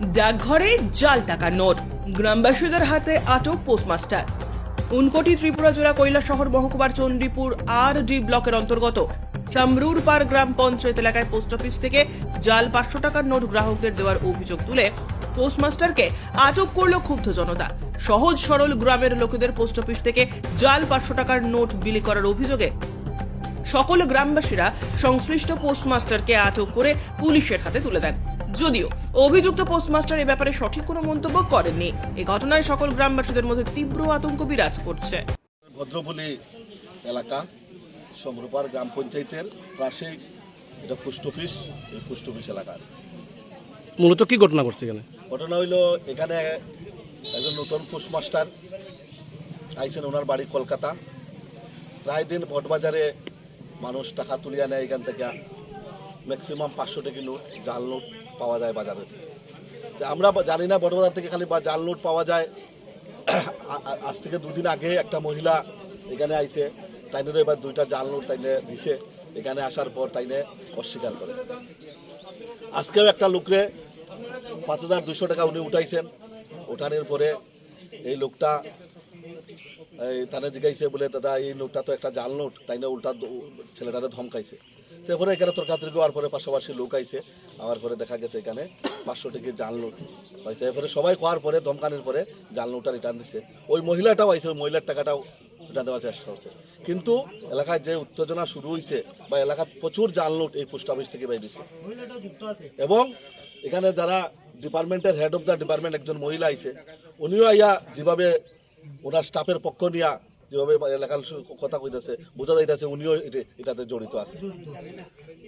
ডাকঘরে জাল টাকার নোট। গ্রামবাসীদের হাতে আটক পোস্টমাস্টার। উনকোটি ত্রিপুরা জেলা কৈলাসহর মহকুমার চণ্ডীপুর আর ডি ব্লকের অন্তর্গত সামরুর পার গ্রাম পঞ্চায়েত এলাকায় পোস্ট অফিস থেকে জাল পাঁচশো টাকার নোট গ্রাহকদের দেওয়ার অভিযোগ তুলে পোস্টমাস্টারকে আটক করল ক্ষুব্ধ জনতা। সহজ সরল গ্রামের লোকেদের পোস্ট অফিস থেকে জাল পাঁচশো টাকার নোট বিলি করার অভিযোগে সকল গ্রামবাসীরা সংশ্লিষ্ট পোস্টমাস্টারকে আটক করে পুলিশের হাতে তুলে দেন। যদিও অভিযুক্ত পোস্টমাস্টার এ ব্যাপারে সঠিক কোনো মন্তব্য করেননি। এই ঘটনায় সকল গ্রামবাসীদের মধ্যে তীব্র আতঙ্ক বিরাজ করছে। ভদ্রপল্লী এলাকা সমরূপার গ্রাম পঞ্চায়েতের পাশেই এটা পোস্ট অফিস এই পোস্ট অফিস এলাকার। মূলত কি ঘটনা ঘটছে এখানে? ঘটনা হইল এখানে একজন নতুন পোস্টমাস্টার আইসেন ওনার বাড়ি কলকাতা। প্রায় দিন ভটবাজারে মানুষ টাকা তুলিয়া নেয় এখান থেকে। ম্যাক্সিমাম পাঁচশো টাকা নোট জাল নোট পাওয়া যায় বাজারে। আমরা জানি না বড়বাজার থেকে খালি বা জাল নোট পাওয়া যায়। আজ থেকে দুদিন আগে একটা মহিলা এখানে আইছে তাইনের এবার দুইটা জাল নোট তাইনে দিছে। এখানে আসার পর তাইনে অস্বীকার করে। আজকেও একটা লোকরে পাঁচ হাজার দুশো টাকা উনি উঠাইছেন। উঠানোর পরে এই লোকটা, এই তারা জিগাইছে বলে, দাদা, এই নোটটা তো একটা জাল নোট। তাই না উল্টা ছেলেটারে ধমকাইছে। তারপরে এখানে তর্কাতর্কি হওয়ার পরে পাশাপাশি লোক আইছে। আমার পরে দেখা গেছে এখানে পাঁচশো টাকা জাল নোট। হয়েছে এরপরে সবাই খাওয়ার পরে ধমকানোর পরে জাল নোটটা রিটার্ন দিছে। ওই মহিলাটাও আইছে ওই মহিলার টাকাটাও রিটার্ন দেওয়ার চেষ্টা করছে। কিন্তু এলাকায় যে উত্তেজনা শুরু হয়েছে বা এলাকার প্রচুর জাল নোট এই পোস্ট অফিস থেকে বেরিয়েছে এবং এখানে যারা ডিপার্টমেন্টের হেড অফ দ্য ডিপার্টমেন্ট একজন মহিলা আইছে উনিও আইয়া যেভাবে ওনার স্টাফের পক্ষ নিয়া যেভাবে এলাকার কথা কইতেছে বোঝা যাইতেছে উনিও এটাতে জড়িত আছে।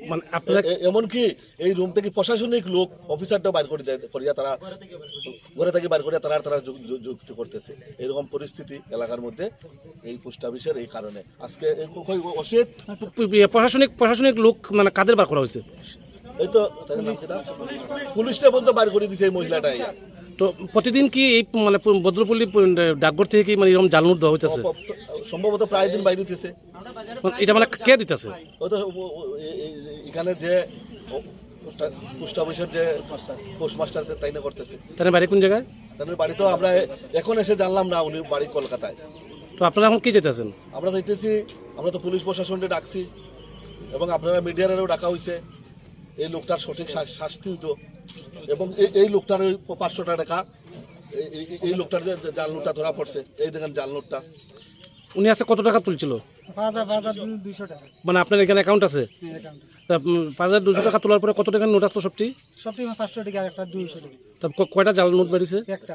মানে আপনারা এ- এমনকি এই রুম থেকে প্রশাসনিক লোক অফিসারটাও বাইর করে করিয়া তারা ঘরে থেকে বাইর করিয়া তারা তারা যুক্তি করতেছে। এরকম পরিস্থিতি এলাকার মধ্যে এই পোস্ট অফিসের এই কারণে। আজকে অসিত? প্রশাসনিক প্রশাসনিক লোক মানে কাদের বার করা হয়েছে? এই তো? পুলিশটা পর্যন্ত বাইর করে দিছে এই মহিলাটা তো প্রতিদিন কি এই মানে ভদ্রপল্লী ডাকঘর থেকে কি মানে এরকম জাল নোট দেওয়া হইতেছে? সম্ভবত প্রায় দিন বাইরে দিতেছে। মানে এটা মানে কে দিতেছে? এখানে যে পোস্ট অফিসের যে পোস্টমাস্টার তাই না করতেছে। তাহলে বাড়ি কোন জায়গায়? তাদের বাড়ি তো আমরা এখন এসে জানলাম না উনি বাড়ি কলকাতায়। তো আপনারা এখন কি যেতেছেন? আমরা দেখতেছি আমরা তো পুলিশ প্রশাসনকে ডাকছি এবং আপনারা মিডিয়ারেও ডাকা হয়েছে এই লোকটার সঠিক শাস্তি হতো এবং এই- এই লোকটার ওই পাঁচশো টাকা এই- এই- এই লোকটার যে জাল নোটটা ধরা পড়ছে এই দেখেন জাল নোটটা। উনি আছে কত টাকা তুলছিল? টাকা। মানে আপনার এখানে অ্যাকাউন্ট আছে? তা পাঁচ হাজার দুশো টাকা তোলার পরে কত টাকার নোট আসলো সবটি? সবটি পাঁচশো টাকা একটা দুইশো টাকা। তা কয়টা জাল নোট বেরিয়েছে? একটা।